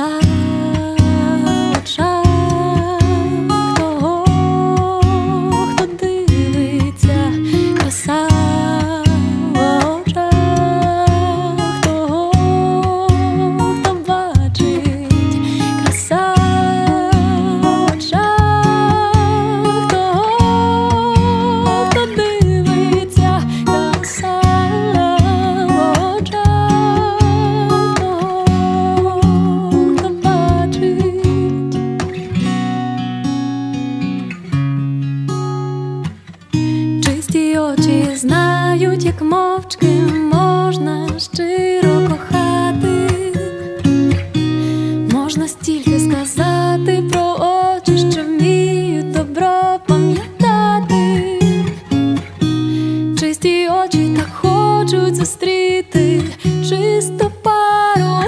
pasar. очі знають, як мовчки можна щиро кохати, можна стільки сказати про очі, що вміють добро пам'ятати, чисті очі та хочуть зустріти.